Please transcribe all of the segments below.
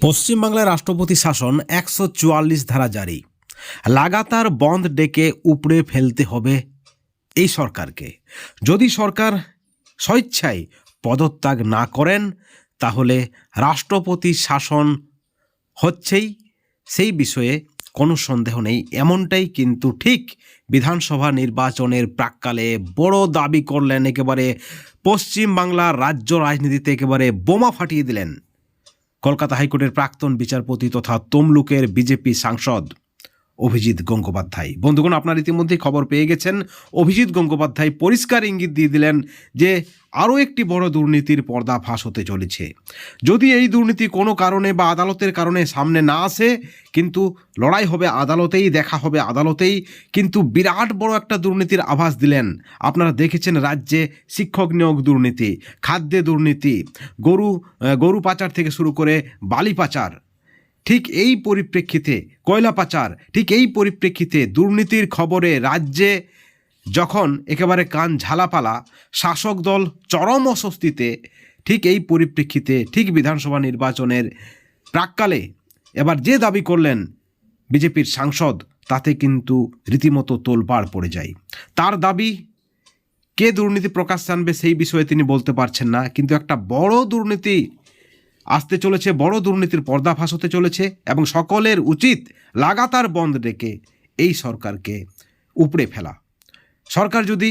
পশ্চিমবাংলায় রাষ্ট্রপতি শাসন একশো চুয়াল্লিশ ধারা জারি। লাগাতার বন্ধ ডেকে উপড়ে ফেলতে হবে এই সরকারকে। যদি সরকার স্বেচ্ছায় পদত্যাগ না করেন, তাহলে রাষ্ট্রপতি শাসন হচ্ছেই সেই বিষয়ে কোনো সন্দেহ নেই। এমনটাই কিন্তু ঠিক বিধানসভা নির্বাচনের প্রাককালে বড় দাবি করলেন, একেবারে পশ্চিম বাংলার রাজ্য রাজনীতিতে একেবারে বোমা ফাটিয়ে দিলেন। কলকাতা হাইকোর্টের প্রাক্তন বিচারপতি তথা তমলুকের বিজেপি সাংসদ। অভিজিৎ গঙ্গোপাধ্যায়। বন্ধুগণ, আপনার ইতিমধ্যে খবর পেয়ে গেছেন। অভিজিৎ গঙ্গোপাধ্যায় পরিষ্কার ইঙ্গিত দিয়ে দিলেন যে, আরও একটি বড় দুর্নীতির পর্দা ফাঁস হতে চলেছে। যদি এই দুর্নীতি কোনো কারণে বা আদালতের কারণে সামনে না আসে, কিন্তু লড়াই হবে আদালতেই, দেখা হবে আদালতেই, কিন্তু বিরাট বড় একটা দুর্নীতির আভাস দিলেন। আপনারা দেখেছেন রাজ্যে শিক্ষক নিয়োগ দুর্নীতি, খাদ্যে দুর্নীতি, গরু গরু পাচার থেকে শুরু করে বালি পাচার। ঠিক এই পরিপ্রেক্ষিতে কয়লা পাচার, ঠিক এই পরিপ্রেক্ষিতে দুর্নীতির খবরে রাজ্যে যখন একেবারে কান ঝালাপালা, শাসক দল চরম অস্বস্তিতে ঠিক এই পরিপ্রেক্ষিতে ঠিক বিধানসভা নির্বাচনের প্রাককালে এবার যে দাবি করলেন বিজেপির সাংসদ, তাতে কিন্তু রীতিমতো তোলপাড় পড়ে যায়। তার দাবি, কে দুর্নীতি প্রকাশ আনবে সেই বিষয়ে তিনি বলতে পারছেন না, কিন্তু একটা বড় দুর্নীতি আসতে চলেছে বড় দুর্নীতির পর্দাফাশ হতে চলেছে এবং সকলের উচিত লাগাতার বন্ধ ডেকে এই সরকারকে উপড়ে ফেলা। সরকার যদি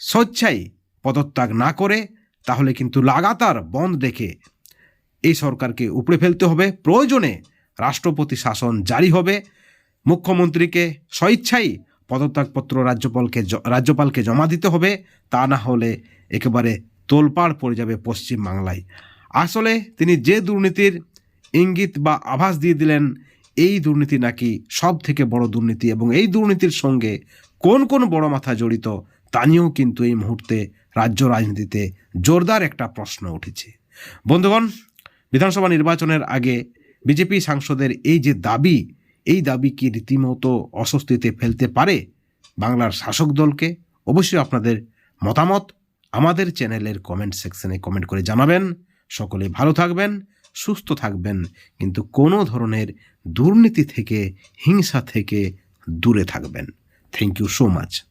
স্বেচ্ছায় পদত্যাগ না করে, তাহলে কিন্তু লাগাতার বন্ধ ডেকে এই সরকারকে উপড়ে ফেলতে হবে। প্রয়োজনে রাষ্ট্রপতি শাসন জারি হবে। মুখ্যমন্ত্রীকে স্বেচ্ছায় পদত্যাগপত্র রাজ্যপালকে রাজ্যপালকে জমা দিতে হবে। তা না হলে একেবারে তোলপাড় পড়ে যাবে পশ্চিম বাংলায় আসলে তিনি যে দুর্নীতির ইঙ্গিত বা আভাস দিয়ে দিলেন, এই দুর্নীতি নাকি সব থেকে বড় দুর্নীতি এবং এই দুর্নীতির সঙ্গে কোন কোন বড় মাথা জড়িত, তা নিয়েও কিন্তু এই মুহূর্তে রাজ্য রাজনীতিতে জোরদার একটা প্রশ্ন উঠেছে। বন্ধুগণ, বিধানসভা নির্বাচনের আগে বিজেপি সাংসদের এই যে দাবি, এই দাবি কি রীতিমতো অস্বস্তিতে ফেলতে পারে বাংলার শাসক দলকে? অবশ্যই আপনাদের মতামত আমাদের চ্যানেলের কমেন্ট সেকশনে কমেন্ট করে জানাবেন। সকলে ভালো থাকবেন, সুস্থ থাকবেন, কিন্তু কোনো ধরনের দুর্নীতি থেকে, হিংসা থেকে দূরে থাকবেন। Thank you so much